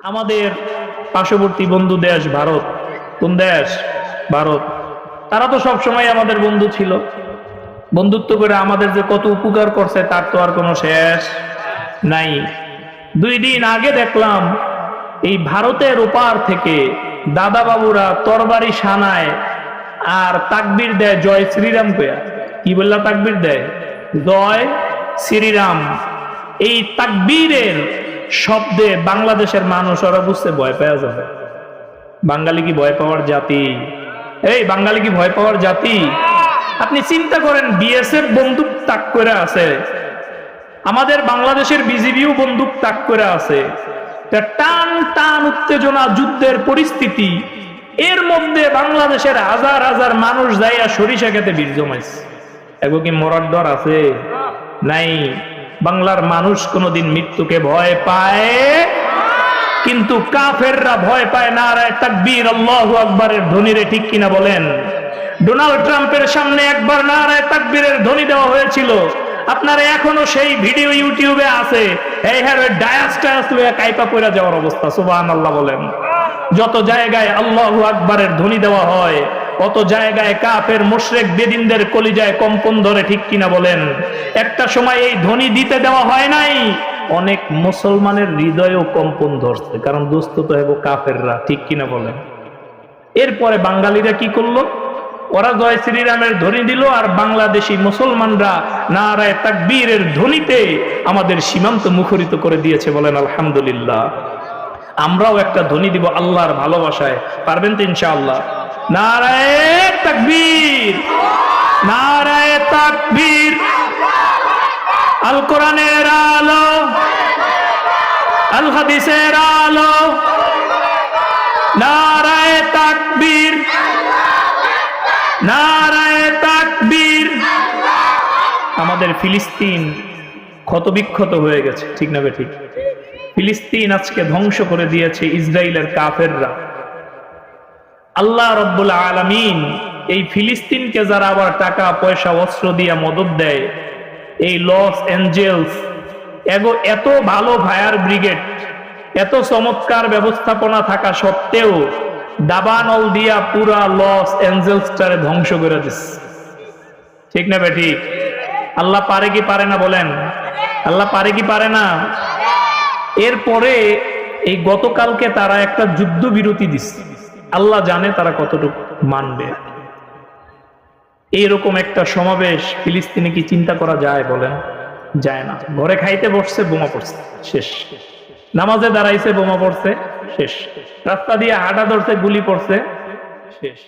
আমাদের পার্শ্ববর্তী বন্ধু দেশ ভারত। কোন দেশ? ভারত। তারা তো সব সময় আমাদের বন্ধু ছিল। বন্ধুত্ব করে আমাদের যে কত উপকার করছে, তার তো আর কোনো শেষ নাই। দুই দিন আগে দেখলাম, এই ভারতের ওপার থেকে দাদা বাবুরা তরবারি সানায় আর তাকবির দেয়, জয় শ্রীরাম কয়া কি বললা তাকবির দেয়? জয় শ্রীরাম। এই তাকবীরের শব্দে বাংলাদেশের মানুষ, ওরা বুঝতে ভয় পাওয়া যাবে। বাঙালি কি ভয় পাওয়ার জাতি? এই, বাঙালি কি ভয় পাওয়ার জাতি? আপনি চিন্তা করেন বিএসএফ বন্দুক তাক করে আছে। আমাদের বাংলাদেশের বিজিবিও বন্দুক তাক করে আছে। টান টান উত্তেজনা যুদ্ধের পরিস্থিতি, এর মধ্যে বাংলাদেশের হাজার হাজার মানুষ যাইয়া সরিষা খেতে বীর জমাইছে এগো কি মরার ডর আছে? নাই। বাংলার মানুষ কোনোদিন মৃত্যুকে ভয় পায়। কিন্তু কাফেররা ভয় পায় না, আর তাকবীর আল্লাহু আকবারের ধ্বনিরে ঠিক কিনা বলেন। ডোনাল্ড ট্রাম্পের সামনে একবার না নারায় তাকবীরের ধ্বনি দেওয়া হয়েছিল। আপনারা এখনও সেই ভিডিও ইউটিউবে আছে। এই হ্যাঁ ডায়াস টায়াস লইয়া কাইপা পড়া যাওয়ার অবস্থা সুবহান আল্লাহ বলেন। যত জায়গায় আল্লাহু আকবারের ধ্বনি দেওয়া হয় কত জায়গায় কাফের মুশরেক বেদিনদের কলিজায় কম্পন ধরে ঠিক কিনা বলেন? একটা সময় এই ধ্বনি দিতে দেওয়া হয় নাই। অনেক মুসলমানের হৃদয়ও কম্পন ধরছে, কারণ দোস্ত তো হেগো কাফেররা, ঠিক কিনা বলেন? এরপরে বাঙালিরা কি করল? ওরা জয় শ্রীরামের ধ্বনি দিল আর বাংলাদেশি মুসলমানরা নারায় তাকবীরের ধ্বনিতে আমাদের সীমান্ত মুখরিত করে দিয়েছে বলেন আলহামদুলিল্লাহ। আমরাও একটা ধ্বনি দিব আল্লাহর ভালোবাসায়, পারবেন তো ইনশাআল্লাহ? নারায় তাকবীর। নারায় তাকবীর। আল কোরআনের আলো। আল হাদিসের আলো। নারায় তাকবীর। নারায় তাকবীর। আমাদের ফিলিস্তিন ক্ষতবিক্ষত হয়ে গেছে, ঠিক না ঠিক? ফিলিস্তিন আজকে ধ্বংস করে দিয়েছে ইসরায়েলের কাফেররা। আল্লাহ রব্বুল আলামিন এই ফিলিস্তিনকে যারা আবার টাকা, পয়সা, অস্ত্র দিয়ে মদত দেয়, এই লস এঞ্জেলস, এগো, এত ভালো ফায়ার ব্রিগেড, এত চমৎকার ব্যবস্থাপনা থাকা সত্ত্বেও দাবানল দিয়া পুরা লস এঞ্জেলসটারে ধ্বংস করে দিস ঠিক না বেটি আল্লাহ পারে কি পারে না বলেন? আল্লাহ পারে কি পারে না? এরপরে এই গতকালকে তারা একটা যুদ্ধ বিরতি দিচ্ছে আল্লাহ জানে তারা কতটুকু মানবে। এইরকম একটা সমাবেশ ফিলিস্তিনে কি চিন্তা করা যায় বলেন? যায় না। ঘরে খাইতে বসছে, বোমা পড়ছে, শেষ। নামাজে দাঁড়াইছে, বোমা পড়ছে, শেষ। রাস্তা দিয়ে হাঁটা ধরছে, গুলি পড়ছে, শেষ।